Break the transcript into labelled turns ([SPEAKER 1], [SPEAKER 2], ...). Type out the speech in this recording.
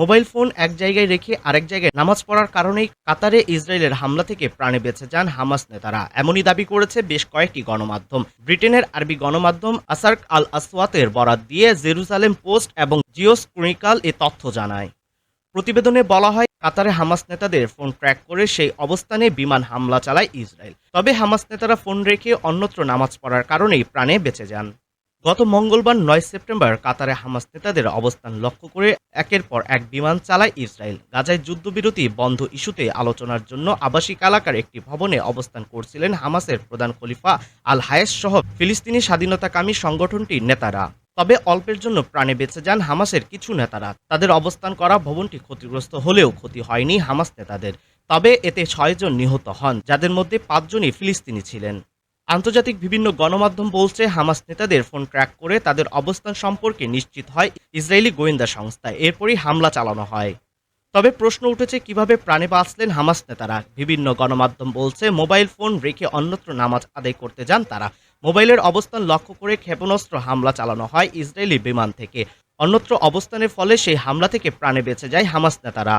[SPEAKER 1] Mobile phone এক জায়গায় রেখে আরেক জায়গায় নামাজ পড়ার কারণেই কাতারে ইসরায়েলের হামলা থেকে প্রাণে বেঁচে যান হামাস নেতারা। এমনই দাবি করেছে বেশ কয়েকটি গণমাধ্যম। ব্রিটেনের আরবি গণমাধ্যম আসার্ক আল আসওয়াতের বরাত দিয়ে জেরুজালেম পোস্ট এবং জিওস ক্রনিকাল এ তথ্য জানায়। প্রতিবেদনে বলা হয়, কাতারে হামাস নেতাদের ফোন ট্র্যাক করে সেই অবস্থানে বিমান হামলা চালায় ইসরায়েল। তবে হামাস নেতারা ফোন রেখে অন্যত্র নামাজ পড়ার কারণেই প্রাণে বেঁচে যান। গত মঙ্গলবার নয় সেপ্টেম্বর কাতারে হামাস নেতাদের অবস্থান লক্ষ্য করে একের পর এক বিমান চালায় ইসরায়েল। গাজায় যুদ্ধবিরতি বন্ধ ইস্যুতে আলোচনার জন্য আবাসিক এলাকার একটি ভবনে অবস্থান করছিলেন হামাসের প্রধান খলিফা আল হায়েস সহ ফিলিস্তিনি স্বাধীনতাকামী সংগঠনটির নেতারা। তবে অল্পের জন্য প্রাণে বেঁচে যান হামাসের কিছু নেতারা। তাদের অবস্থান করা ভবনটি ক্ষতিগ্রস্ত হলেও ক্ষতি হয়নি হামাস নেতাদের। তবে এতে ছয়জন নিহত হন, যাদের মধ্যে পাঁচজনই ফিলিস্তিনি ছিলেন। আন্তর্জাতিক বিভিন্ন গণমাধ্যম বলছে, হামাস নেতাদের ফোন ট্র্যাক করে তাদের অবস্থান সম্পর্কে নিশ্চিত হয় ইসরায়েলি গোয়েন্দা সংস্থা। এরপরই হামলা চালানো হয়। তবে প্রশ্ন উঠেছে, কীভাবে প্রাণে বাঁচলেন হামাস নেতারা? বিভিন্ন গণমাধ্যম বলছে, মোবাইল ফোন রেখে অন্যত্র নামাজ আদায় করতে যান তারা। মোবাইলের অবস্থান লক্ষ্য করে ক্ষেপণাস্ত্র হামলা চালানো হয় ইসরায়েলি বিমান থেকে। অন্যত্র অবস্থানের ফলে সেই হামলা থেকে প্রাণে বেঁচে যায় হামাস নেতারা।